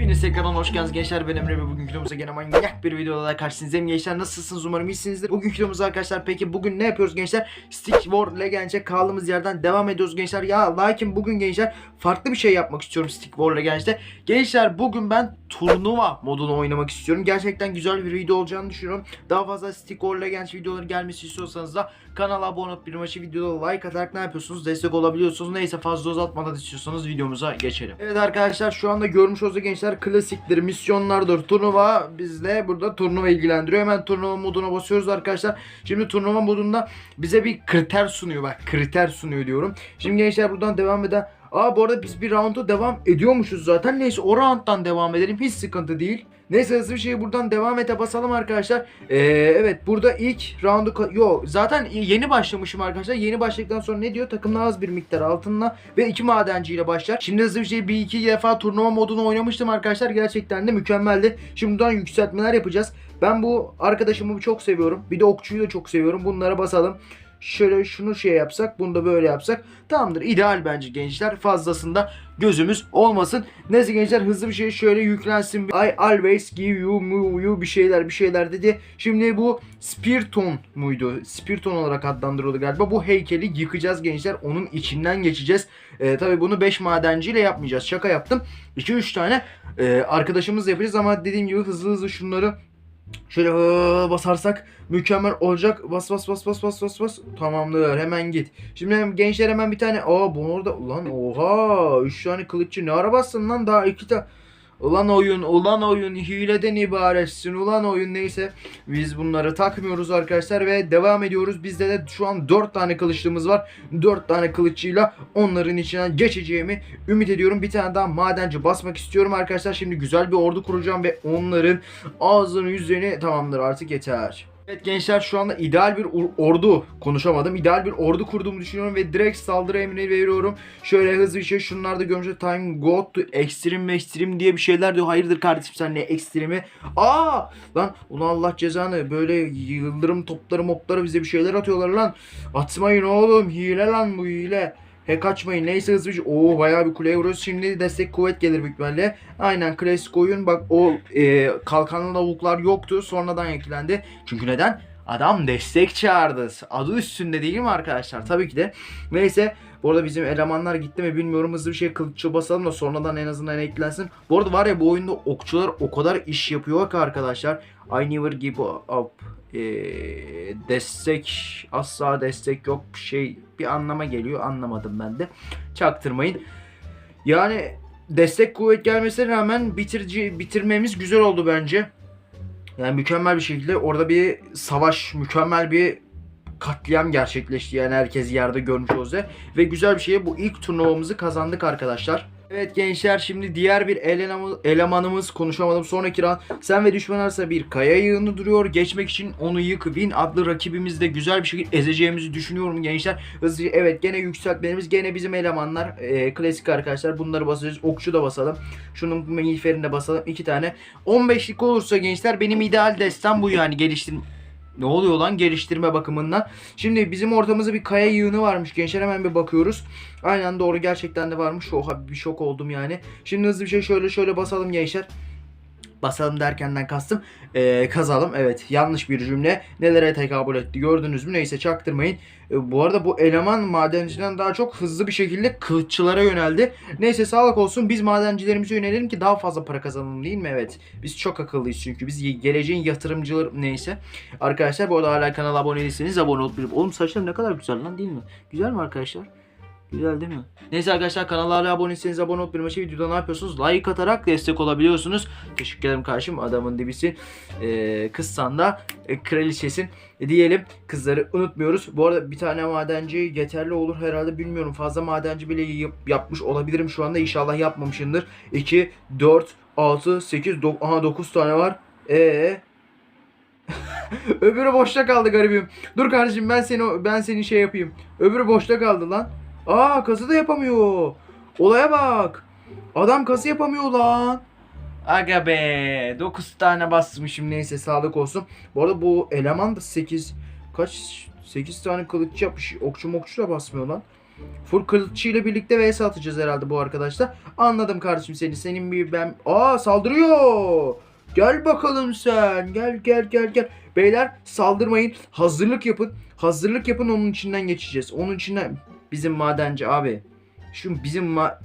Hepiniz tekrardan hoş geldiniz gençler. Ben Emre ve bugünkü videomuzda gene manyak bir videoda daha karşınızdayım. Gençler nasılsınız? Umarım iyisinizdir. Bugünkü videomuzda arkadaşlar peki bugün ne yapıyoruz gençler? Stick War Legends'e kaldığımız yerden devam ediyoruz gençler. Ya lakin bugün gençler farklı bir şey yapmak istiyorum Stick War Legends'te Gençler bugün ben turnuva modunu oynamak istiyorum. Gerçekten güzel bir video olacağını düşünüyorum. Daha fazla Stick War Legends videoları gelmesi istiyorsanız da kanala abone olup bir maçı videoda like atarak ne yapıyorsunuz? Destek olabiliyorsunuz. Neyse fazla uzatmadan istiyorsanız videomuza geçelim. Evet arkadaşlar şu anda görmüş olduğunuz gençler klasiktir, misyonlardır, turnuva bizle burada turnuva ilgilendiriyor. Hemen turnuva moduna basıyoruz arkadaşlar. Şimdi turnuva modunda bize bir kriter sunuyor bak kriter sunuyor diyorum. Şimdi gençler buradan devam eden Aa bu arada biz bir roundu devam ediyormuşuz zaten. Neyse o rounddan devam edelim. Hiç sıkıntı değil. Neyse hızlı bir şey buradan devam ete basalım arkadaşlar. Ee, evet burada ilk roundu yo zaten yeni başlamışım arkadaşlar. Yeni başladıktan sonra ne diyor? Takımda az bir miktar altınla ve iki madenciyle başlar. Şimdi hızlı bir şey bir iki defa turnuva modunu oynamıştım arkadaşlar. Gerçekten de mükemmeldi. Şimdi buradan yükseltmeler yapacağız. Ben bu arkadaşımı çok seviyorum. Bir de okçuyu da çok seviyorum. Bunlara basalım. Şöyle şunu şey yapsak, bunu da böyle yapsak tamamdır. İdeal bence gençler. Fazlasında gözümüz olmasın. Neyse gençler hızlı bir şey şöyle yüklensin. I always give you, move you bir şeyler bir şeyler dedi. Şimdi bu Spiriton muydu? Spiriton olarak adlandırıldı galiba. Bu heykeli yıkacağız gençler. Onun içinden geçeceğiz. Ee, tabii bunu 5 madenciyle yapmayacağız. Şaka yaptım. 2-3 tane e, arkadaşımız yapacağız ama dediğim gibi hızlı hızlı şunları Şöyle basarsak mükemmel olacak. Bas bas bas bas bas bas bas. Tamamdır. Hemen git. Şimdi gençler hemen bir tane. Aa bu orada. Ulan oha. 3 tane kılıççı ne ara bastın lan daha 2 tane. Ulan oyun, ulan oyun hileden ibaretsin. Ulan oyun neyse. Biz bunları takmıyoruz arkadaşlar ve devam ediyoruz. Bizde de şu an 4 tane kılıçlığımız var. 4 tane kılıççıyla onların içinden geçeceğimi ümit ediyorum. Bir tane daha madenci basmak istiyorum arkadaşlar. Şimdi güzel bir ordu kuracağım ve onların ağzını yüzlerini tamamdır artık yeter. Evet gençler şu anda ideal bir or- ordu konuşamadım. İdeal bir ordu kurduğumu düşünüyorum ve direkt saldırı emri veriyorum. Şöyle hızlı bir şey şunlarda görmüşler time go to extreme extreme diye bir şeyler diyor. Hayırdır kardeşim sen ne ekstremi? Aa lan ulan Allah cezanı böyle yıldırım topları mopları bize bir şeyler atıyorlar lan. Atmayın oğlum hile lan bu hile. He kaçmayın neyse hızlı bir şey. Oo bayağı bir kuleye vuruyoruz. Şimdi destek kuvvet gelir büyük. Aynen klasik oyun bak o e, kalkanlı lavuklar yoktu. Sonradan eklendi. Çünkü neden? Adam destek çağırdı. Adı üstünde değil mi arkadaşlar? Tabii ki de. Neyse. Bu arada bizim elemanlar gitti mi bilmiyorum. Hızlı bir şey kılıççı basalım da sonradan en azından eklensin. Bu arada var ya bu oyunda okçular o kadar iş yapıyor ki arkadaşlar. I never give up. Ee, destek asla destek yok. Bir şey bir anlama geliyor. Anlamadım ben de. Çaktırmayın. Yani destek kuvvet gelmesine rağmen bitirici bitirmemiz güzel oldu bence. Yani mükemmel bir şekilde orada bir savaş mükemmel bir katliam gerçekleşti. Yani herkes yerde görmüş olsa. Ve güzel bir şeye bu ilk turnuvamızı kazandık arkadaşlar. Evet gençler şimdi diğer bir elemanımız, konuşamadım. Sonraki round sen ve düşman arasında bir kaya yığını duruyor. Geçmek için onu yık Win adlı rakibimizi de güzel bir şekilde ezeceğimizi düşünüyorum gençler. Hızlıca evet gene yükseltmelerimiz gene bizim elemanlar. Ee, klasik arkadaşlar bunları basacağız. Okçu da basalım. Şunun miğferini de basalım. İki tane. 15'lik olursa gençler benim ideal destem bu yani geliştirme ne oluyor lan geliştirme bakımından. Şimdi bizim ortamızda bir kaya yığını varmış gençler hemen bir bakıyoruz. Aynen doğru gerçekten de varmış. Oha bir şok oldum yani. Şimdi hızlı bir şey şöyle şöyle basalım gençler. Basalım derkenden kastım. Ee, kazalım. Evet yanlış bir cümle. Nelere tekabül etti gördünüz mü? Neyse çaktırmayın. Ee, bu arada bu eleman madenciden daha çok hızlı bir şekilde kılıççılara yöneldi. Neyse sağlık olsun. Biz madencilerimize yönelelim ki daha fazla para kazanalım değil mi? Evet. Biz çok akıllıyız çünkü. Biz geleceğin yatırımcıları neyse. Arkadaşlar bu arada hala kanala abone değilseniz abone olup. Oğlum saçlarım ne kadar güzel lan değil mi? Güzel mi arkadaşlar? Güzel değil mi? Neyse arkadaşlar kanala hala abone değilseniz abone olup bir maçı videoda ne yapıyorsunuz? Like atarak destek olabiliyorsunuz. Teşekkür ederim kardeşim adamın dibisin. Ee, kızsan da e, kraliçesin E, diyelim. Kızları unutmuyoruz. Bu arada bir tane madenci yeterli olur herhalde bilmiyorum. Fazla madenci bile yap- yapmış olabilirim şu anda. İnşallah yapmamışımdır. 2, 4, 6, 8, 9, aha 9 tane var. Ee Öbürü boşta kaldı garibim. Dur kardeşim ben seni ben seni şey yapayım. Öbürü boşta kaldı lan. Aa kası da yapamıyor. Olaya bak. Adam kası yapamıyor lan. Aga be 9 tane basmışım neyse sağlık olsun. Bu arada bu eleman da 8 kaç 8 tane kılıç yapmış. Okçu mokçu da basmıyor lan. Full kılıççı ile birlikte vs atacağız herhalde bu arkadaşlar. Anladım kardeşim seni. Senin bir ben... Aa saldırıyor. Gel bakalım sen. Gel gel gel gel. Beyler saldırmayın. Hazırlık yapın. Hazırlık yapın onun içinden geçeceğiz. Onun içinden bizim madenci abi. Şu bizim ma...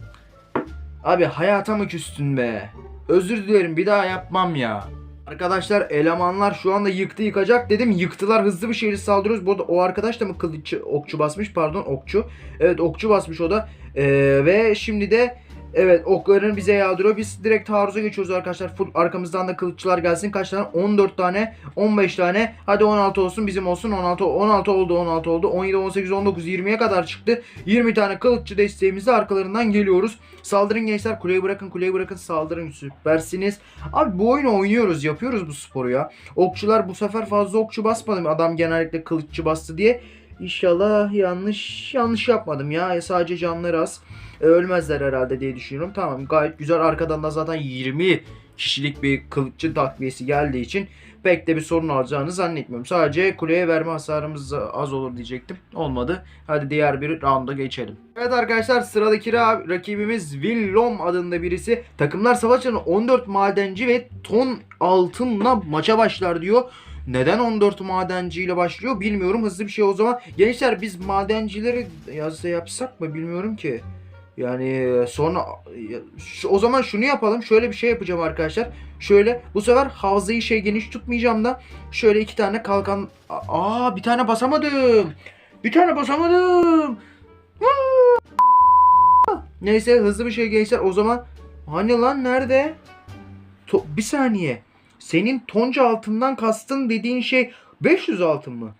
Abi hayata mı küstün be? Özür dilerim bir daha yapmam ya. Arkadaşlar elemanlar şu anda yıktı yıkacak dedim. Yıktılar hızlı bir şekilde saldırıyoruz. Bu arada o arkadaş da mı kılıççı okçu basmış pardon okçu. Evet okçu basmış o da. Ee, ve şimdi de evet oklarını bize yağdırıyor. Biz direkt taarruza geçiyoruz arkadaşlar. Full arkamızdan da kılıççılar gelsin. Kaç tane? 14 tane, 15 tane. Hadi 16 olsun bizim olsun. 16 16 oldu 16 oldu. 17 18 19 20'ye kadar çıktı. 20 tane kılıççı desteğimizle arkalarından geliyoruz. Saldırın gençler. Kuleyi bırakın, kuleyi bırakın. Saldırın. Süpersiniz. Abi bu oyunu oynuyoruz. Yapıyoruz bu sporu ya. Okçular bu sefer fazla okçu basmadım. Adam genellikle kılıççı bastı diye. İnşallah yanlış yanlış yapmadım ya. Sadece canları az. E, ölmezler herhalde diye düşünüyorum. Tamam gayet güzel. Arkadan da zaten 20 kişilik bir kılıççı takviyesi geldiği için pek de bir sorun alacağını zannetmiyorum. Sadece kuleye verme hasarımız az olur diyecektim. Olmadı. Hadi diğer bir rounda geçelim. Evet arkadaşlar sıradaki ra- rakibimiz Willom adında birisi. Takımlar savaşçının 14 madenci ve ton altınla maça başlar diyor. Neden 14 madenciyle başlıyor bilmiyorum. Hızlı bir şey o zaman. Gençler biz madencileri yazsa yapsak mı bilmiyorum ki. Yani sonra o zaman şunu yapalım. Şöyle bir şey yapacağım arkadaşlar. Şöyle bu sefer havzayı şey geniş tutmayacağım da şöyle iki tane kalkan Aa bir tane basamadım. Bir tane basamadım. Neyse hızlı bir şey gençler. O zaman hani lan nerede? To- bir saniye. Senin tonca altından kastın dediğin şey 500 altın mı?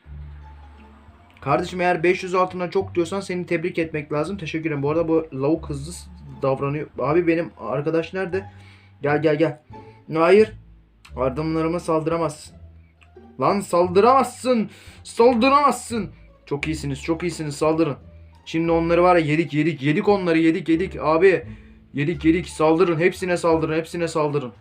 Kardeşim eğer 500 altından çok diyorsan seni tebrik etmek lazım. Teşekkür ederim. Bu arada bu lavuk hızlı davranıyor. Abi benim arkadaş nerede? Gel gel gel. Hayır. Adamlarıma saldıramazsın. Lan saldıramazsın. Saldıramazsın. Çok iyisiniz çok iyisiniz saldırın. Şimdi onları var ya yedik yedik yedik onları yedik yedik abi. Yedik yedik saldırın hepsine saldırın hepsine saldırın.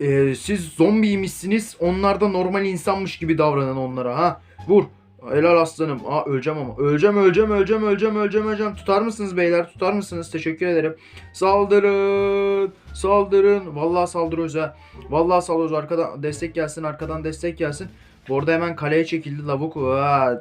Ee, siz zombiymişsiniz onlar da normal insanmış gibi davranın onlara ha. Vur. Helal aslanım. Aa öleceğim ama. Öleceğim öleceğim öleceğim öleceğim öleceğim öleceğim. Tutar mısınız beyler? Tutar mısınız? Teşekkür ederim. Saldırın. Saldırın. Vallahi saldırıyoruz ha. Vallahi saldırıyoruz. Arkadan destek gelsin. Arkadan destek gelsin. Bu arada hemen kaleye çekildi lavuk.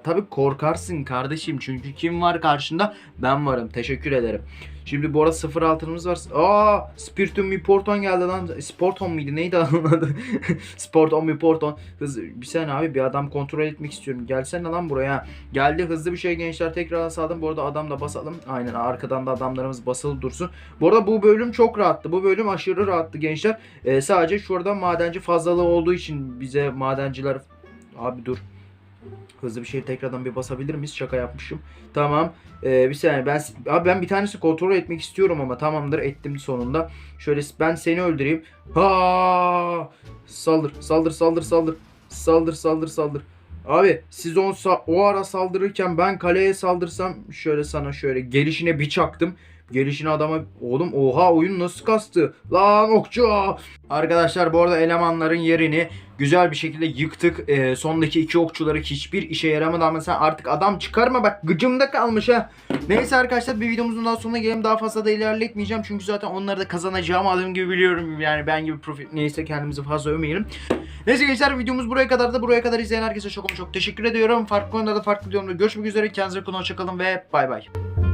Tabii korkarsın kardeşim. Çünkü kim var karşında? Ben varım. Teşekkür ederim. Şimdi bu arada sıfır altınımız var. Aa, Spiritum Miporton geldi lan. Sporton muydu? Neydi onun adı? Sporton Miporton. Hız bir saniye abi bir adam kontrol etmek istiyorum. Gelsene lan buraya. Geldi hızlı bir şey gençler tekrar saldım. Bu arada adam da basalım. Aynen arkadan da adamlarımız basılı dursun. Bu arada bu bölüm çok rahattı. Bu bölüm aşırı rahattı gençler. Ee, sadece şurada madenci fazlalığı olduğu için bize madenciler... Abi dur. Hızlı bir şey tekrardan bir basabilir miyiz? Şaka yapmışım. Tamam. Ee, bir saniye ben abi ben bir tanesi kontrol etmek istiyorum ama tamamdır ettim sonunda. Şöyle ben seni öldüreyim. Ha! Saldır, saldır, saldır, saldır. Saldır, saldır, saldır. Abi siz on o ara saldırırken ben kaleye saldırsam şöyle sana şöyle gelişine bir çaktım. Gelişine adama oğlum oha oyun nasıl kastı? Lan okçu. Arkadaşlar bu arada elemanların yerini güzel bir şekilde yıktık. Ee, sondaki iki okçuları hiçbir işe yaramadı ama sen artık adam çıkarma bak gıcımda kalmış ha. Neyse arkadaşlar bir videomuzun daha sonuna gelelim. Daha fazla da ilerletmeyeceğim. Çünkü zaten onları da kazanacağımı adım gibi biliyorum. Yani ben gibi profil neyse kendimizi fazla övmeyelim. Neyse gençler videomuz buraya kadar da buraya kadar izleyen herkese çok çok teşekkür ediyorum. Farklı konularda farklı videolarda görüşmek üzere. Kendinize. Hoşçakalın ve bay bay.